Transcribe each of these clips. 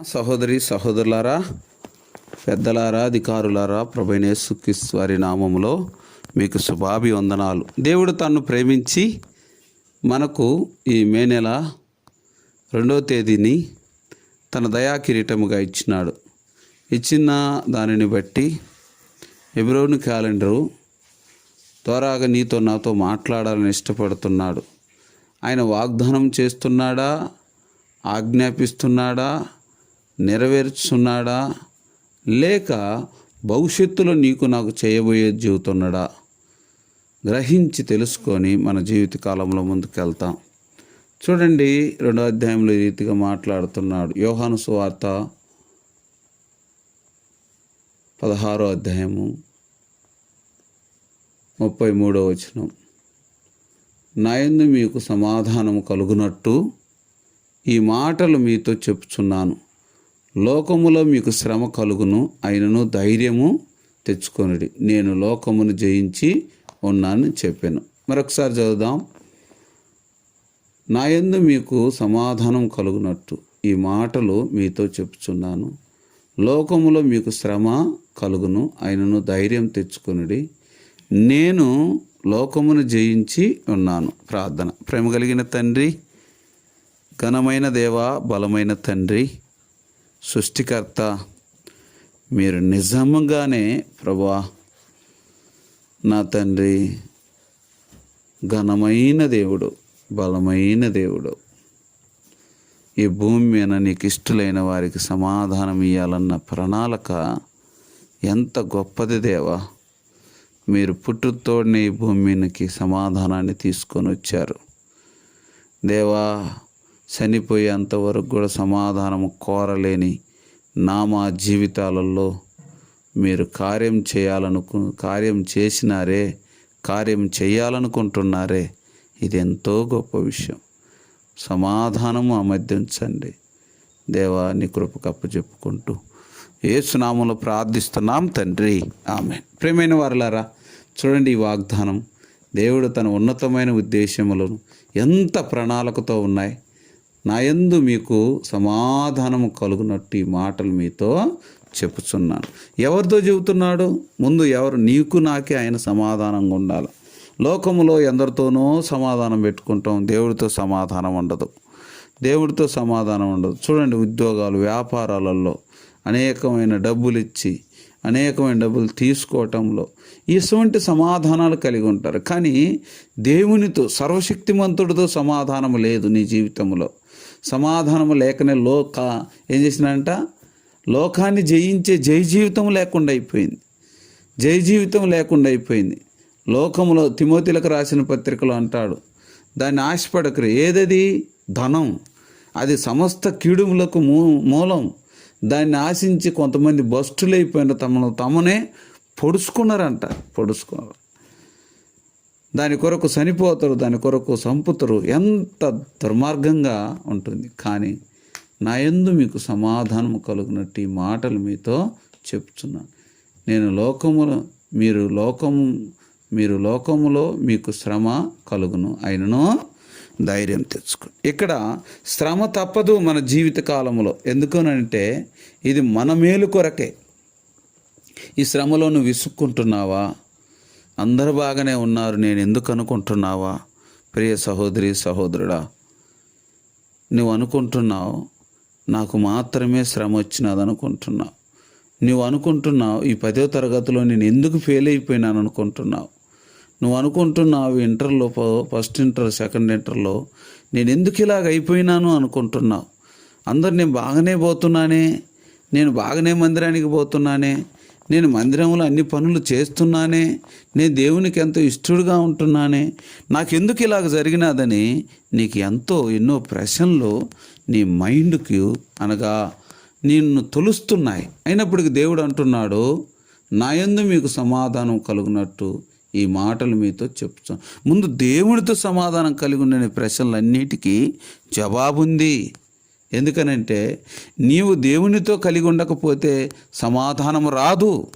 సహోదరి సహోదరులారా పెద్దలారా అధికారులారా ప్రభైనేసుక్రీస్తు వారి నామములో మీకు శుభాభివందనాలు. దేవుడు తన్ను ప్రేమించి మనకు ఈ మే నెల రెండవ తేదీని తన దయా కిరీటముగా ఇచ్చినాడు. ఇచ్చిన దానిని బట్టి ఎబ్రోని క్యాలెండరు త్వరగా నీతో నాతో మాట్లాడాలని ఇష్టపడుతున్నాడు. ఆయన వాగ్దానం చేస్తున్నాడా? ఆజ్ఞాపిస్తున్నాడా? నెరవేర్చున్నాడా లేక భవిష్యత్తులో నీకు నాకు చేయబోయే జీవితున్నాడా గ్రహించి తెలుసుకొని మన జీవిత కాలంలో ముందుకెళ్తాం. చూడండి రెండో అధ్యాయంలో ఈ రీతిగా మాట్లాడుతున్నాడు. యోహాను సువార్త పదహారో అధ్యాయము ముప్పై మూడో వచనం. నాయందు మీకు సమాధానము కలుగునట్టు ఈ మాటలు మీతో చెప్పుచున్నాను. లోకములో మీకు శ్రమ కలుగును అయినను ధైర్యము తెచ్చుకొనుడి. నేను లోకమును జయించి ఉన్నానని చెప్పాను. మరొకసారి చదువుదాం. నాయందు మీకు సమాధానం కలుగునట్టు ఈ మాటలు మీతో చెప్పుచున్నాను. లోకములో మీకు శ్రమ కలుగును ఆయనను ధైర్యం తెచ్చుకొనుడి. నేను లోకమును జయించి ఉన్నాను. ప్రార్థన. ప్రేమ కలిగిన తండ్రి ఘనమైన దేవ బలమైన తండ్రి సృష్టికర్త. మీరు నిజంగానే ప్రభా నా తండ్రి ఘనమైన దేవుడు బలమైన దేవుడు. ఈ భూమి మీద నీకు ఇష్టలైన వారికి సమాధానం ఇవ్వాలన్న ప్రణాళిక ఎంత గొప్పది దేవా. మీరు పుట్టుతోడిని ఈ భూమి మీదకి సమాధానాన్ని తీసుకొని వచ్చారు. దేవా చనిపోయేంత వరకు కూడా సమాధానం కోరలేని నా మా జీవితాలలో మీరు కార్యం చేయాలనుకు కార్యం చేసినారే కార్యం చేయాలనుకుంటున్నారే ఇది ఎంతో గొప్ప విషయం. సమాధానము ఆ మధ్య దేవా నీ కృపకు అప్పచెప్పుకుంటూ ఏసునామంలో ప్రార్థిస్తున్నాం తండ్రి. ఆమె ప్రేమైన వారులారా చూడండి ఈ వాగ్దానం. దేవుడు తన ఉన్నతమైన ఉద్దేశములను ఎంత ప్రణాళికతో ఉన్నాయి. నాయందు మీకు సమాధానము కలుగునట్టు ఈ మాటలు మీతో చెప్పుచున్నాను. ఎవరితో చెబుతున్నాడు? ముందు ఎవరు? నీకు నాకే ఆయన సమాధానంగా ఉండాలి. లోకములో ఎందరితోనో సమాధానం పెట్టుకుంటాం. దేవుడితో సమాధానం ఉండదు. దేవుడితో సమాధానం ఉండదు. చూడండి ఉద్యోగాలు వ్యాపారాలలో అనేకమైన డబ్బులు ఇచ్చి అనేకమైన డబ్బులు తీసుకోవటంలో ఇటువంటి సమాధానాలు కలిగి ఉంటారు. కానీ దేవునితో సర్వశక్తిమంతుడితో సమాధానం లేదు నీ జీవితంలో. సమాధానం లేకనే లోక ఏం చేసినంట లోకాన్ని జయించే జై జీవితం లేకుండా అయిపోయింది. జై జీవితం లేకుండా అయిపోయింది. లోకంలో తిమోతిలకు రాసిన పత్రికలో అంటాడు దాన్ని ఆశపడకరు. ఏదది? ధనం. అది సమస్త కీడుములకు మూ మూలం. దాన్ని ఆశించి కొంతమంది బస్టులైపోయిన తమను తమనే పొడుచుకున్నారంట. పొడుచుకున్నారు. దాని కొరకు చనిపోతారు దాని కొరకు సంపుతరు ఎంత దుర్మార్గంగా ఉంటుంది. కానీ నా ఎందు మీకు సమాధానం కలుగునట్టు ఈ మాటలు మీతో చెప్తున్నాను నేను లోకములో మీరు లోకము మీరు లోకములో మీకు శ్రమ కలుగును. అయినను ధైర్యం తెచ్చుకో ఇక్కడ శ్రమ తప్పదు మన జీవిత కాలంలో ఎందుకనంటే ఇది మన మేలు కొరకే. ఈ శ్రమలో నువ్వు విసుక్కుంటున్నావా? అందరు బాగానే ఉన్నారు నేను ఎందుకు అనుకుంటున్నావా? ప్రియ సహోదరి సహోదరుడా నువ్వు అనుకుంటున్నావు నాకు మాత్రమే శ్రమ వచ్చినది అనుకుంటున్నావు. నువ్వు అనుకుంటున్నావు ఈ పదో తరగతిలో నేను ఎందుకు ఫెయిల్ అయిపోయినాను అనుకుంటున్నావు. నువ్వు అనుకుంటున్నావు ఇంటర్లో ఫస్ట్ ఇంటర్ సెకండ్ ఇంటర్లో నేను ఎందుకు ఇలాగ అయిపోయినాను అనుకుంటున్నావు? అందరు నేను బాగానే పోతున్నానే నేను బాగానే మందిరానికి పోతున్నానే నేను మందిరంలో అన్ని పనులు చేస్తున్నానే నేను దేవునికి ఎంతో ఇష్టడుగా ఉంటున్నానే నాకెందుకు ఇలాగ జరిగినాదని నీకు ఎంతో ఎన్నో ప్రశ్నలు నీ మైండ్కి అనగా నిన్ను తొలుస్తున్నాయి. అయినప్పటికీ దేవుడు అంటున్నాడు నాయందు మీకు సమాధానం కలుగునట్టు ఈ మాటలు మీతో చెప్తాను ముందు దేవునితో సమాధానం కలిగి ఉండే ప్రశ్నలన్నిటికీ జవాబుంది. ఎందుకనంటే నీవు దేవునితో కలిగి ఉండకపోతే సమాధానం రాదు.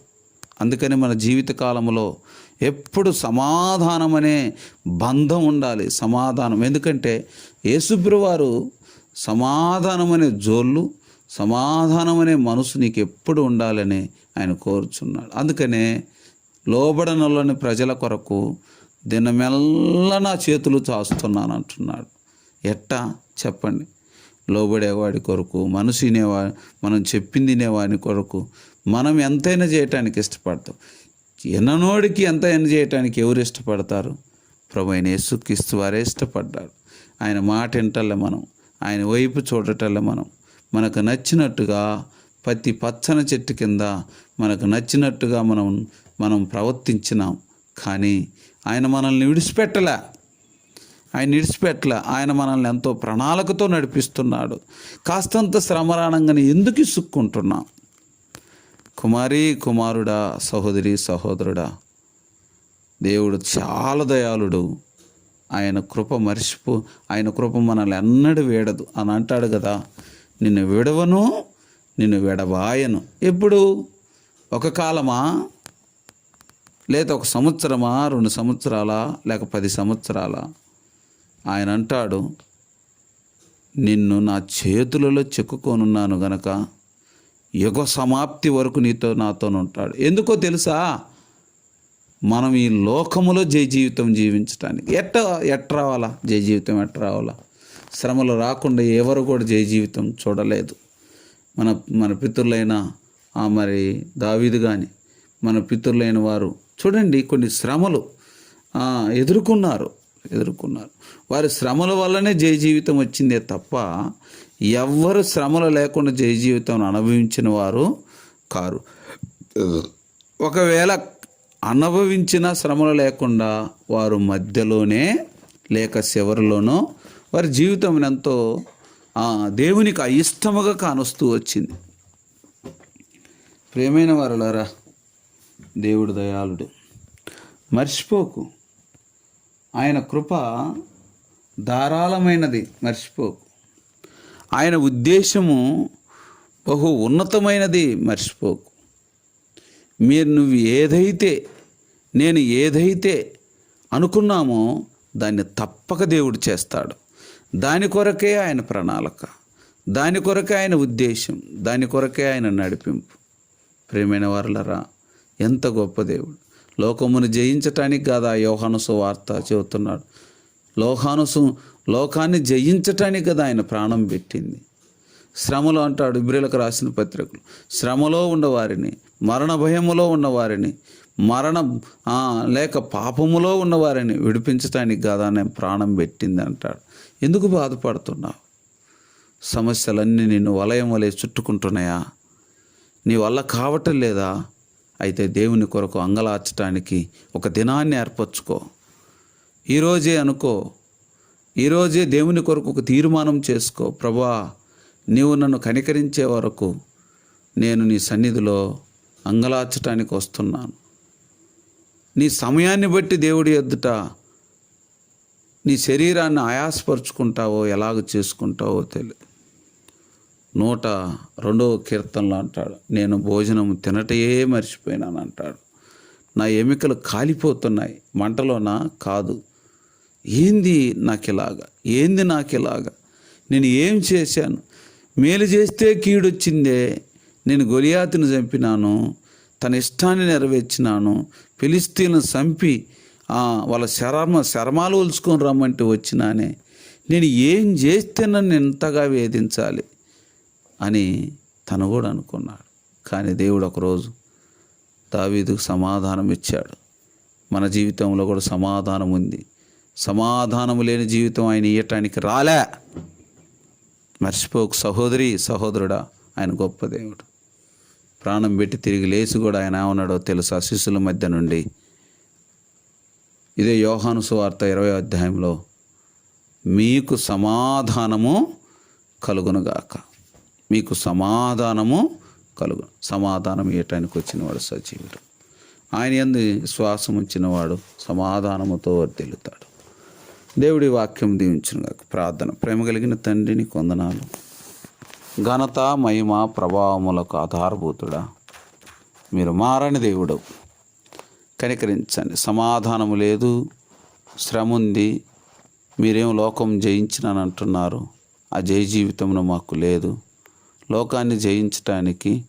అందుకని మన జీవిత కాలంలో ఎప్పుడు సమాధానం అనే బంధం ఉండాలి సమాధానం. ఎందుకంటే యేసుప్రవారు సమాధానం అనే జోళ్ళు సమాధానం అనే మనసు నీకు ఎప్పుడు ఉండాలని ఆయన కోరుచున్నాడు. అందుకనే లోబడనలోని ప్రజల కొరకు దినమెల్ల నా చేతులు చాస్తున్నాను అంటున్నాడు ఎట్టా? చెప్పండి. లోబడేవాడి కొరకు మనసు వినేవా మనం చెప్పింది వినేవాడి కొరకు మనం ఎంతైనా చేయటానికి ఇష్టపడతాం. ఎన్ననోడికి ఎంతైనా చేయటానికి ఎవరు ఇష్టపడతారు? ప్రభు ఆయన యేసుక్రీస్తు వారే ఇష్టపడ్డాడు ఆయన మాట వింటల్లే మనం ఆయన వైపు చూడటల్లే మనం. మనకు నచ్చినట్టుగా ప్రతి పచ్చని చెట్టు కింద మనకు నచ్చినట్టుగా మనం మనం ప్రవర్తించినాం. కానీ ఆయన మనల్ని విడిచిపెట్టలే. ఆయన ఇడిచిపెట్ల ఆయన మనల్ని ఎంతో ప్రణాళికతో నడిపిస్తున్నాడు. కాస్తంత శ్రమరాణంగానే ఎందుకు ఇసుక్కుంటున్నాం? కుమారి కుమారుడా సహోదరి సహోదరుడా దేవుడు చాలా దయాళుడు. ఆయన కృప మర్చిపో ఆయన కృప మనల్ని ఎన్నడూ వేడదు. అని అంటాడు కదా నిన్ను విడవను నిన్ను విడవాయను. ఎప్పుడు? ఒక కాలమా? లేదా ఒక సంవత్సరమా? రెండు సంవత్సరాలా? లేక పది సంవత్సరాలా? ఆయన అంటాడు నిన్ను నా చేతులలో చెక్కుకొనున్నాను గనక యుగ సమాప్తి వరకు నీతో నాతో ఉంటాడు. ఎందుకో తెలుసా? మనం ఈ లోకములో జయ జీవితం జీవించటానికి ఎట్ట ఎట్ట రావాలా? జయ జీవితం ఎట్ట రావాలా? శ్రమలు రాకుండా ఎవరు కూడా జయ జీవితం చూడలేదు. మన మన పితరులైన ఆ మరి దావీదు కానీ మన పితరులైన వారు చూడండి కొన్ని శ్రమలు ఎదుర్కొన్నారు. ఎదుర్కొన్నారు. వారి శ్రమల వల్లనే జయ జీవితం వచ్చిందే తప్ప ఎవ్వరు శ్రమలు లేకుండా జయ జీవితం అనుభవించిన వారు కారు. ఒకవేళ అనుభవించిన శ్రమలు లేకుండా వారు మధ్యలోనే లేక చివరిలోనో వారి జీవితం ఎంతో దేవునికి అయిష్టముగా కానొస్తూ వచ్చింది. ప్రేమైన వారులారా దేవుడు దయాళుడు. మర్చిపోకు. ఆయన కృప ధారాళమైనది. మర్చిపోకు ఆయన ఉద్దేశము బహు ఉన్నతమైనది. మర్చిపోకు మీరు నువ్వు ఏదైతే నేను ఏదైతే అనుకున్నామో దాన్ని తప్పక దేవుడు చేస్తాడు. దాని కొరకే ఆయన ప్రణాళిక. దాని కొరకే ఆయన ఉద్దేశం. దాని కొరకే ఆయన నడిపింపు. ప్రేమైన వారులరా ఎంత గొప్ప దేవుడు. లోకమును జయించటానికి కాదా యోహాను వార్త చెబుతున్నాడు. లోహానుసు లోకాన్ని జయించటానికి కదా ఆయన ప్రాణం పెట్టింది. శ్రమలో అంటాడు ఇబ్రిలకు రాసిన పత్రికలు. శ్రమలో ఉన్నవారిని మరణ భయములో ఉన్నవారిని మరణ లేక పాపములో ఉన్నవారిని విడిపించటానికి కాదా నేను ప్రాణం పెట్టింది అంటాడు. ఎందుకు బాధపడుతున్నావు? సమస్యలన్నీ నిన్ను వలయం వలె చుట్టుకుంటున్నాయా? నీ వల్ల కావటం లేదా? అయితే దేవుని కొరకు అంగలార్చడానికి ఒక దినాన్ని ఏర్పరచుకో. ఈరోజే అనుకో. ఈరోజే దేవుని కొరకు ఒక తీర్మానం చేసుకో. ప్రభా నీవు నన్ను కనికరించే వరకు నేను నీ సన్నిధిలో అంగలార్చటానికి వస్తున్నాను. నీ సమయాన్ని బట్టి దేవుడి ఎద్దుట నీ శరీరాన్ని ఆయాసపరుచుకుంటావో ఎలాగ చేసుకుంటావో తెలియదు నూట రెండవ కీర్తనలో అంటాడు నేను భోజనం తినటయే మర్చిపోయినాను అంటాడు. నా ఎముకలు కాలిపోతున్నాయి మంటలోనా కాదు. ఏంది నాకు ఇలాగా ఏంది నాకు ఇలాగా నేను ఏం చేశాను? మేలు చేస్తే కీడొచ్చిందే. నేను గొలియాతిని చంపినాను తన ఇష్టాన్ని నెరవేర్చినాను. ఫిలిస్తీన్లను చంపి వాళ్ళ శరమ శరమాలు ఒలుచుకొని రమ్మంటే వచ్చినానే. నేను ఏం చేస్తే నన్ను ఇంతగా వేధించాలి? అని తను కూడా అనుకున్నాడు. కానీ దేవుడు ఒకరోజు దావీదుకు సమాధానం ఇచ్చాడు. మన జీవితంలో కూడా సమాధానం ఉంది. సమాధానం లేని జీవితం ఆయన ఇయ్యటానికి రాలే. మర్చిపోకు సహోదరి సహోదరుడా ఆయన గొప్ప దేవుడు. ప్రాణం పెట్టి తిరిగి లేచి కూడా ఆయన ఏమన్నాడో తెలుసా? శిష్యుల మధ్య నుండి. ఇదే యోహాను సువార్త ఇరవై అధ్యాయంలో మీకు సమాధానము కలుగునుగాక. మీకు సమాధానము కలుగు. సమాధానం ఇవ్వటానికి వచ్చినవాడు సజీవుడు. ఆయన ఎందు శ్వాసం ఉంచినవాడు సమాధానముతో వర్దిల్లుతాడు దేవుడి వాక్యం దీవించిన ప్రార్థన. ప్రేమ కలిగిన తండ్రిని కొందనాలు. ఘనత మహిమ ప్రభావములకు ఆధారభూతుడా. మీరు మారని దేవుడు కనికరించండి. సమాధానము లేదు. శ్రమ ఉంది మీరేం లోకం జయించినని అంటున్నారు ఆ జయ జీవితంలో మాకు లేదు. లోకాన్ని జయించటానికి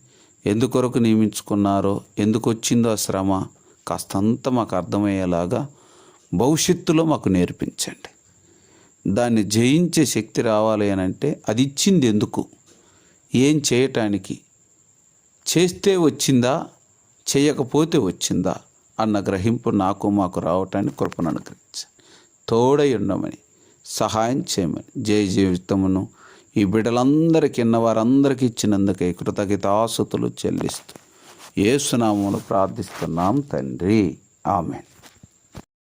ఎందుకొరకు నియమించుకున్నారో ఎందుకు వచ్చిందో ఆ శ్రమ కాస్తంత మాకు అర్థమయ్యేలాగా భవిష్యత్తులో మాకు నేర్పించండి. దాన్ని జయించే శక్తి రావాలి అని అంటే అది ఇచ్చింది ఎందుకు? ఏం చేయటానికి? చేస్తే వచ్చిందా? చేయకపోతే వచ్చిందా? అన్న గ్రహింపు నాకు మాకు రావటానికి కృపను అనుగ్రహించండి. తోడై ఉండమని సహాయం చేయమని జయ జీవితమును ఈ బిడ్డలందరికీ వారందరికీ ఇచ్చినందుకే కృతజ్ఞతాసుతులు చెల్లిస్తూ ఏసునామమును ప్రార్థిస్తున్నాం తండ్రి. ఆమెన్.